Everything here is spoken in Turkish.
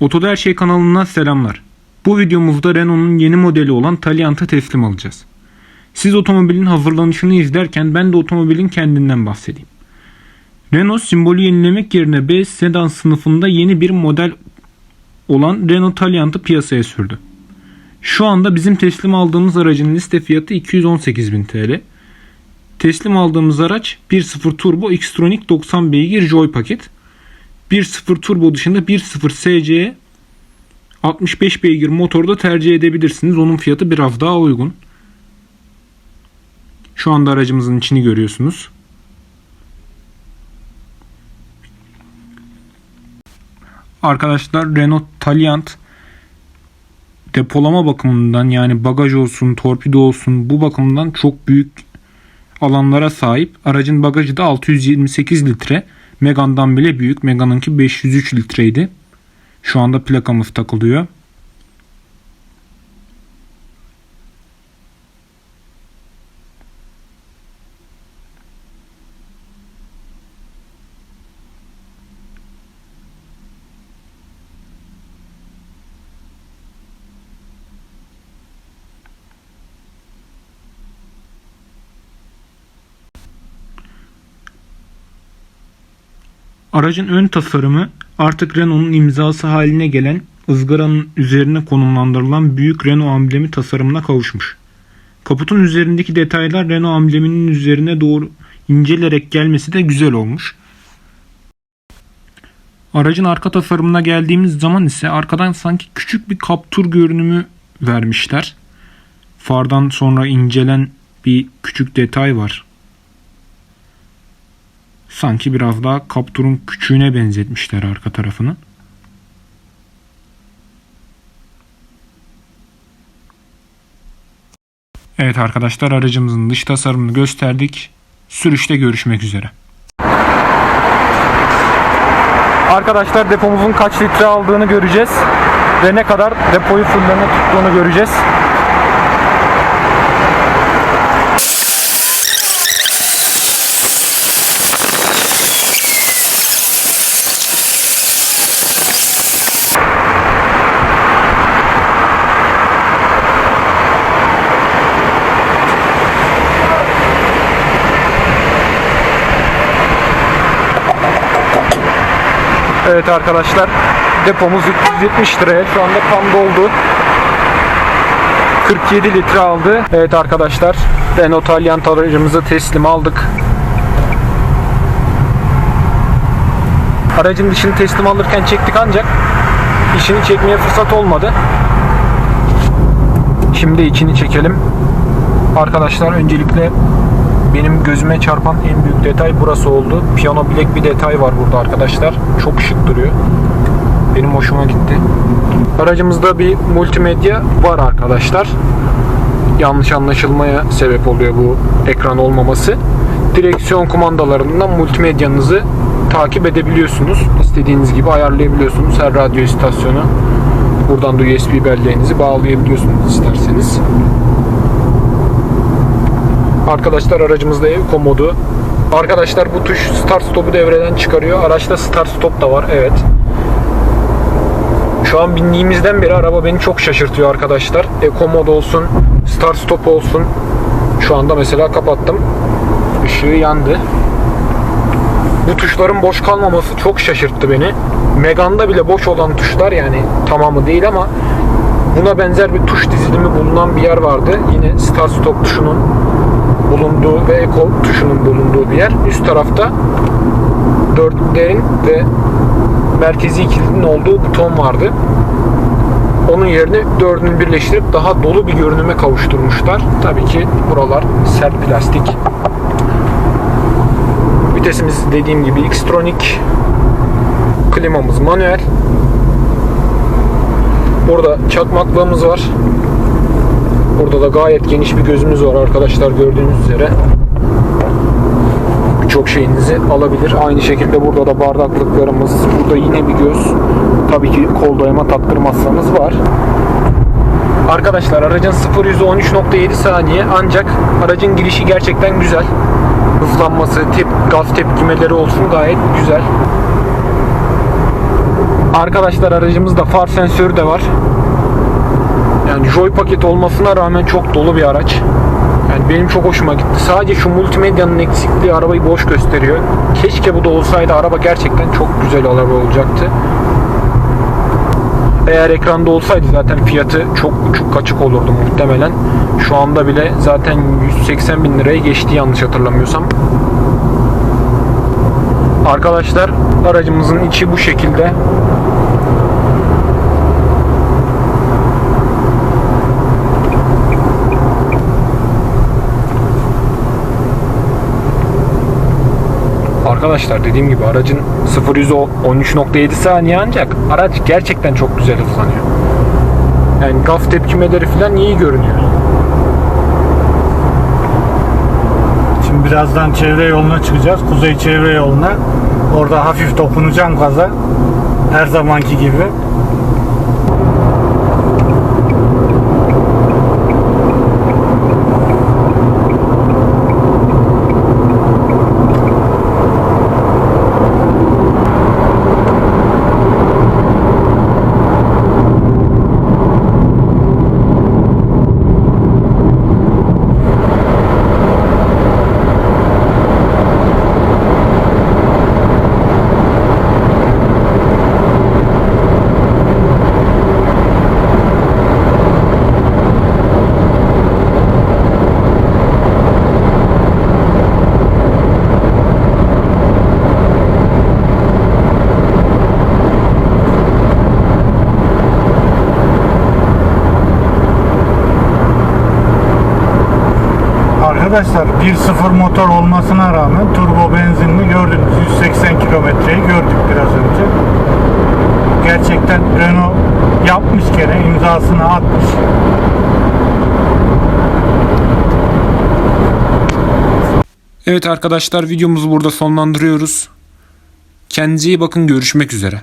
Otoda Her Şey kanalından selamlar. Bu videomuzda Renault'un yeni modeli olan Taliant'ı teslim alacağız. Siz otomobilin hazırlanışını izlerken ben de otomobilin kendinden bahsedeyim. Renault simbolü yenilemek yerine B sedan sınıfında yeni bir model olan Renault Taliant'ı piyasaya sürdü. Şu anda bizim teslim aldığımız aracın liste fiyatı 218.000 TL. Teslim aldığımız araç 1.0 turbo Xtronic 90 beygir Joy paket. 1.0 turbo dışında 1.0 SC 65 beygir motorda tercih edebilirsiniz. Onun fiyatı biraz daha uygun. Şu anda aracımızın içini görüyorsunuz. Arkadaşlar Renault Taliant depolama bakımından yani bagaj olsun, torpido olsun bu bakımdan çok büyük alanlara sahip. Aracın bagajı da 628 litre. Megane'dan bile büyük. Megane'ınki 503 litreydi. Şu anda plakamız takılıyor. Aracın ön tasarımı artık Renault'un imzası haline gelen ızgaranın üzerine konumlandırılan büyük Renault amblemi tasarımına kavuşmuş. Kaputun üzerindeki detaylar Renault ambleminin üzerine doğru incelerek gelmesi de güzel olmuş. Aracın arka tasarımına geldiğimiz zaman ise arkadan sanki küçük bir kaptur görünümü vermişler. Fardan sonra incelen bir küçük detay var. Sanki biraz daha Captur'un küçüğüne benzetmişler arka tarafını. Evet arkadaşlar aracımızın dış tasarımını gösterdik. Sürüşte görüşmek üzere. Arkadaşlar depomuzun kaç litre aldığını göreceğiz. Ve ne kadar depoyu fulleme tuttuğunu göreceğiz. Evet arkadaşlar depomuz 370 liraya şu anda tam doldu. 47 litre aldı. Evet arkadaşlar Renault Taliant aracımızı teslim aldık. Aracın dışını teslim alırken çektik ancak içini çekmeye fırsat olmadı. Şimdi içini çekelim. Arkadaşlar öncelikle benim gözüme çarpan en büyük detay burası oldu. Piyano bilek bir detay var burada arkadaşlar. Çok şık duruyor. Benim hoşuma gitti. Aracımızda bir multimedya var arkadaşlar. Yanlış anlaşılmaya sebep oluyor bu ekran olmaması. Direksiyon kumandalarından multimedyanızı takip edebiliyorsunuz. İstediğiniz gibi ayarlayabiliyorsunuz. Her radyo istasyonu. Buradan da USB belleğinizi bağlayabiliyorsunuz isterseniz. Arkadaşlar aracımızda komodu. Arkadaşlar bu tuş start stop'u devreden çıkarıyor. Araçta start stop da var. Evet. Şu an bindiğimizden beri araba beni çok şaşırtıyor arkadaşlar. Eco olsun, start stop olsun. Şu anda mesela kapattım. Işığı yandı. Bu tuşların boş kalmaması çok şaşırttı beni. Megane'da bile boş olan tuşlar yani tamamı değil ama buna benzer bir tuş dizilimi bulunan bir yer vardı. Yine start stop tuşunun bulunduğu ve Eco tuşunun bulunduğu bir yer. Üst tarafta dörtlüklerin ve merkezi kilidin olduğu buton vardı. Onun yerine dördünü birleştirip daha dolu bir görünüme kavuşturmuşlar. Tabii ki buralar sert plastik. Vitesimiz dediğim gibi Xtronic. Klimamız manuel. Burada çakmaklığımız var. Burada da gayet geniş bir gözümüz var arkadaşlar gördüğünüz üzere. Birçok şeyinizi alabilir. Aynı şekilde burada da bardaklıklarımız. Burada yine bir göz. Tabii ki kol dayama taktırmazsanız var. Arkadaşlar aracın 0 100'ü 13.7 saniye ancak aracın girişi gerçekten güzel. Hızlanması, tep, gaz tepkimeleri olsun gayet güzel. Arkadaşlar aracımızda far sensörü de var. Yani Joy paket olmasına rağmen çok dolu bir araç. Yani benim çok hoşuma gitti. Sadece şu multimedyanın eksikliği arabayı boş gösteriyor. Keşke bu da olsaydı araba gerçekten çok güzel araba olacaktı. Eğer ekranda olsaydı zaten fiyatı çok uçuk kaçık olurdu muhtemelen. Şu anda bile zaten 180 bin liraya geçti yanlış hatırlamıyorsam. Arkadaşlar aracımızın içi bu şekilde. Arkadaşlar dediğim gibi aracın 0 100 13.7 saniye ancak araç gerçekten çok güzel hızlanıyor. Yani gaf tepkimeleri falan iyi görünüyor. Şimdi birazdan çevre yoluna çıkacağız. Kuzey çevre yoluna. Orada hafif dokunacağım gaza. Her zamanki gibi. Arkadaşlar 1.0 motor olmasına rağmen turbo benzinli gördünüz 180 kilometreyi gördük biraz önce. Gerçekten Renault yapmış gene imzasını atmış. Evet arkadaşlar videomuzu burada sonlandırıyoruz. Kendinize iyi bakın görüşmek üzere.